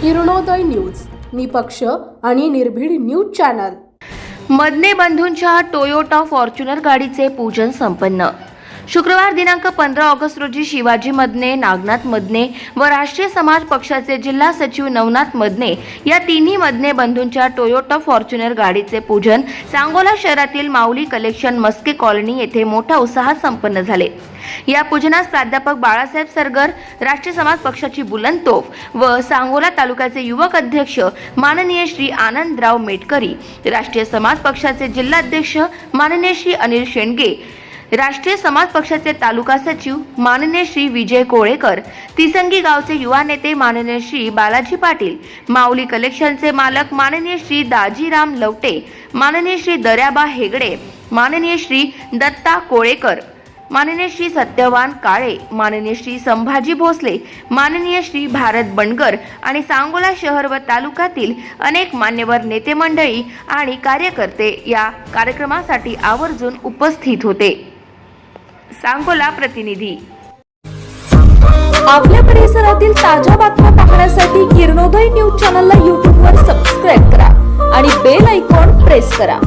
Kiranoday news. निपक्ष आणि निर्भीड न्यूज चॅनल. मदने बंधूंच्या टोयोटा फॉर्च्युनर गाडीचे पूजन संपन्न. शुक्रवार दिनांक पंधरा ऑगस्ट रोजी शिवाजी मदने नागनाथ मदने व राष्ट्रीय समाज पक्षाचे जिल्हा सचिव नवनाथ मदने या तिन्ही मदने बंधूंच्या टोयोटा फॉर्च्युनर गाडीचे पूजन सांगोला शहरातील माऊली कलेक्शन मस्के कॉलनी येथे मोठ्या उत्साहात संपन्न झाले. या पूजनास प्राध्यापक बाळासाहेब सरगर राष्ट्रीय समाज पक्षाची बुलंद तोफ व सांगोला तालुक्याचे युवक अध्यक्ष माननीय श्री आनंदराव मेटकरी राष्ट्रीय समाज पक्षाचे जिल्हाध्यक्ष माननीय श्री अनिल शेंडगे राष्ट्रीय समाज पक्षाचे तालुका सचिव माननीय श्री विजय कोळेकर तिसंगी गावचे युवा नेते माननीय श्री बालाजी पाटील माऊली कलेक्शनचे मालक माननीय श्री दाजीराम लवटे माननीय श्री दर्याबा हेगडे माननीय श्री दत्ता कोळेकर माननीय श्री सत्यवान काळे माननीय श्री संभाजी भोसले माननीय श्री भारत बंडगर आणि सांगोला शहर व तालुक्यातील अनेक मान्यवर नेते मंडळी आणि कार्यकर्ते या कार्यक्रमासाठी आवर्जून उपस्थित होते. सांगोला प्रतिनिधी. आपल्या परिसरातील ताज्या बातम्या पाहण्यासाठी किरणोदय न्यूज चॅनलला यूट्यूबवर सबस्क्राईब करा आणि बेल आयकॉन प्रेस करा.